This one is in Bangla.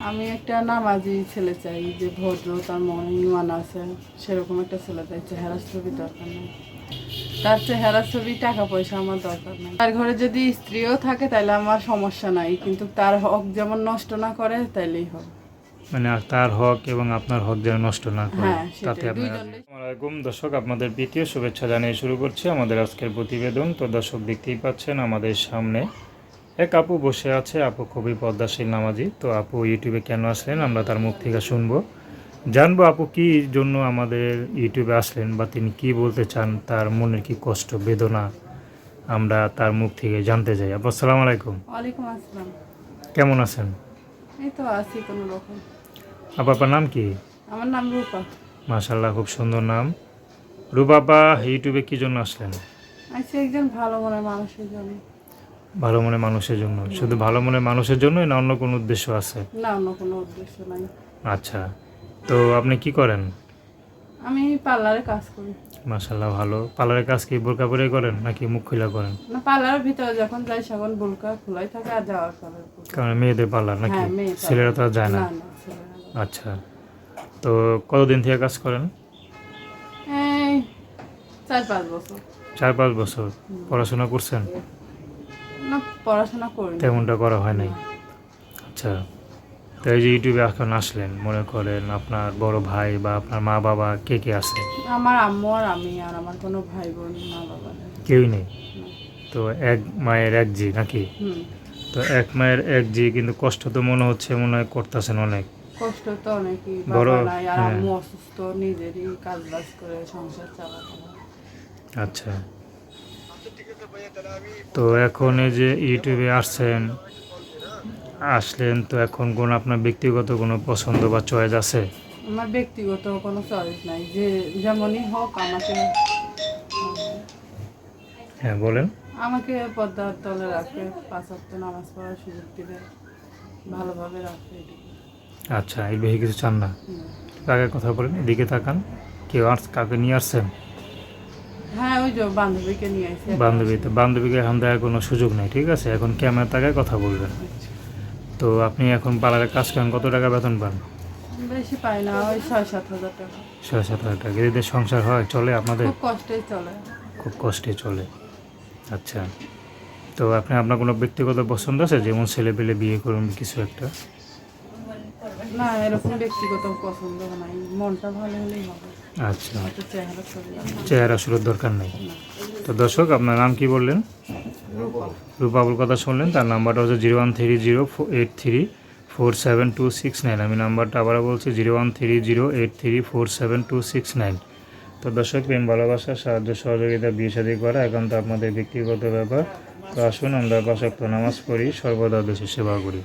আমি একটা নামাজি ছেলে চাই যে ভদ্র তার মনে ইমান আছে সেরকম একটা ছেলে চাই চেহারার ছবি দরকার নেই। তার চেহারার ছবি টাকা পয়সা আমার দরকার নেই। তার ঘরে যদি স্ত্রীও থাকে তাহলে আমার সমস্যা নাই কিন্তু তার হক যেমন নষ্ট না করে তাইলেই হবে। মানে তার হক এবং আপনার হক যেন নষ্ট না করে হ্যাঁ, তাতে আলাইকুম দর্শক আপনাদের প্রীতীয় শুভেচ্ছা জানিয়ে শুরু করছি। আমাদের আজকের প্রতিবেদন তো দর্শক দেখতেই পাচ্ছেন আমাদের সামনে এক আপু বসে আছে। আপু খুবই পদ্মাশীল নামাজি। তো আপু ইউটিউবে কেন আসলেন? আমরা তার মুখ থেকে শুনব। জানব আপু কি জন্য আমাদের ইউটিউবে আসলেন বা তিনি কি বলতে চান তার মনের কি কষ্ট বেদনা আমরা তার মুখ থেকে জানতে চাই। আপু আসসালামু আলাইকুম। ওয়ালাইকুম আসসালাম। কেমন আছেন? এই তো আছি কোনো রকম। আপু আপনার নাম কি? আমার নাম রূপা। মাশাল্লাহ খুব সুন্দর নাম। রুবাবা ইউটিউবে কি জন্য আসলেন? আছি একজন ভালো মনের মানুষের জন্য। ভালো মনে মানুষের জন্য। শুধু ভালো মনে মানুষের জন্যই না অন্য কোনো উদ্দেশ্য আছে? না অন্য কোনো উদ্দেশ্য নাই। আচ্ছা। তো আপনি কি করেন? আমি পার্লারে কাজ করি। মাশাল্লাহ ভালো। পার্লারের কাজ কি বোরকা পরে করেন নাকি মুখ খোলা করেন? না পার্লারের ভিতরে যখন যাই তখন বুলকা খোলাই থাকে আর যাওয়ার পরে কারণ মেয়েদের পার্লার নাকি? হ্যাঁ ছেলেরা তো যায় না। আচ্ছা। তো কতদিন থেকে কাজ করেন? চার পাঁচ বছর। চার পাঁচ বছর। পড়াশোনা করছেন? পড়াশোনা করি তেমনটা করা হয় নাই। আচ্ছা তো এই যে ইউটিউবে এখন আসলেন মনে করেন আপনার বড় ভাই বা আপনার মা বাবা কে কে আছে? আমার আম্মু আর আমি আর আমার কোনো ভাই বোন মা বাবা নেই। কেউই নেই? তো এক মায়ের এক জি নাকি? তো এক মায়ের এক জি কিন্তু কষ্ট তো মনে হচ্ছে মনে হয় করতেছেন অনেক। কষ্ট তো অনেকই বড়, আর হ্যাঁ। আম্মু অসুস্থ নিজেরই কাজ বাজ করে সংসার চালাতে আচ্ছা। তো এখন এই যে ইউটিউবে আসছেন আসলেন তো এখন কোন আপনার ব্যক্তিগত কোনো পছন্দ বা চয়েস আছে? আমার ব্যক্তিগত কোনো চয়েস নাই যে যেমনই হোক আমাকে হ্যাঁ বলেন। আমাকে পদ্মার তলে রাখে পাঁচ ওয়াক্ত নামাজ পড়ার সুযোগ দিবে ভালোভাবে রাখে এটুকু। আচ্ছা এই বেশি কিছু চান না। কাকে কথা বলেন? এদিকে তাকান। কেউ আর কাকে নিয়ে আসছেন? ওই যে বান্ধবীকে নিয়ে আসি। বান্ধবী তো বান্ধবীকে এখন দেওয়ার কোনো সুযোগ নেই ঠিক আছে? এখন ক্যামেরা তাকায় কথা বলবেন তো আপনি এখন পার্লারে কাজ করেন কত টাকা বেতন পান? বেশি পাই না ওই ছয় সাত হাজার টাকা। ছয় সাত হাজার টাকা। এদের সংসার হয় চলে আপনাদের? খুব কষ্টেই চলে। খুব কষ্টে চলে। আচ্ছা। তো আপনি আপনার কোনো ব্যক্তিগত পছন্দ আছে? যেমন ছেলে পেলে বিয়ে করুন কিছু একটা? না এরকম ব্যক্তিগত পছন্দ নাই। মনটা ভালো হলেই হবে। আচ্ছা। চেহারা শুরুর দরকার নেই। তো দর্শক আপনার নাম কি বললেন? রূপাবুর কথা শুনলেন তার নাম্বারটা হচ্ছে zero one three zero eight three four seven two six nine. আমি নাম্বারটা আবারও বলছি zero one three zero eight three four seven two six nine. তো দর্শক প্রেম ভালোবাসা সাহায্য সহযোগিতা বিয়ে শাদী করা একান্ত আপনাদের ব্যক্তিগত ব্যাপার। তো আসুন আমরা পাশাক্ত নামাজ পড়ি সর্বদা দেশের সেবা করি।